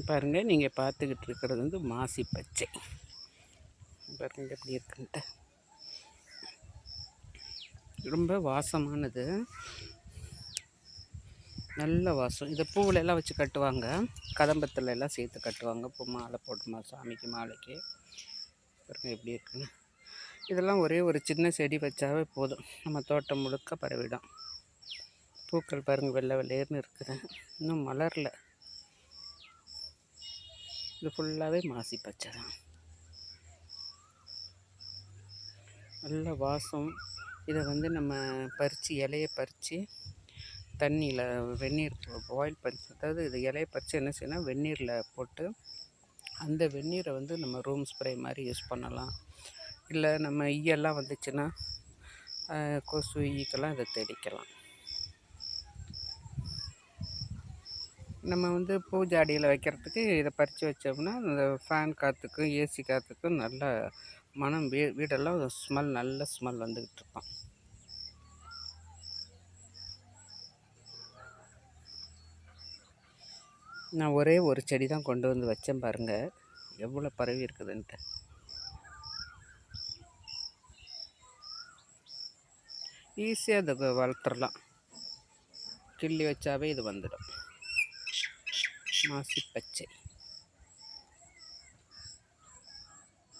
பாருங்கள் நீங்கள் பார்த்துக்கிட்டு இருக்கிறது வந்து மாசி பச்சை. பாருங்க எப்படி இருக்குன்ட்டு. ரொம்ப வாசமானது. நல்ல வாசம். இதை பூவில் எல்லாம் வச்சு கட்டுவாங்க. கதம்பத்தில் எல்லாம் சேர்த்து கட்டுவாங்க. பூ மாலை போட்டுமா சாமிக்கு மாலைக்கு. பாருங்க எப்படி இருக்குன்னு. இதெல்லாம் ஒரே ஒரு சின்ன செடி வச்சாவே போதும். நம்ம தோட்டம் முழுக்க பரவிடும். பூக்கள் பாருங்கள் வெள்ளை வெள்ளையர்னு இருக்குது. இன்னும் மலரில். இது ஃபுல்லாகவே மாசி பச்சை தான். நல்ல வாசம். இதை வந்து நம்ம பறித்து இலையை பறித்து தண்ணியில் வெந்நீர் பாயில் பண்ணி அதாவது இது இலையை பறித்து என்ன செய்யணும் வெந்நீரில் போட்டு அந்த வெந்நீரை வந்து நம்ம ரூம் ஸ்ப்ரே மாதிரி யூஸ் பண்ணலாம். இல்லை நம்ம ஈயெல்லாம் வந்துச்சுன்னா கொசு ஈக்கெல்லாம் இதை தெளிக்கலாம். நம்ம வந்து பூஜாடியில் வைக்கிறதுக்கு இதை பறித்து வச்சோம்னா அந்த ஃபேன் காற்றுக்கும் ஏசி காற்றுக்கும் நல்ல மனம் வீ வீடெல்லாம் ஸ்மெல் நல்ல ஸ்மெல் வந்துக்கிட்டு இருக்கும். நான் ஒரே ஒரு செடி தான் கொண்டு வந்து வச்சேன் பாருங்கள் எவ்வளோ பரவி இருக்குதுன்ட்டு. ஈஸியாக அதை வளர்த்துடலாம் கிள்ளி வச்சாவே இது வந்துடும். மாசி பச்சை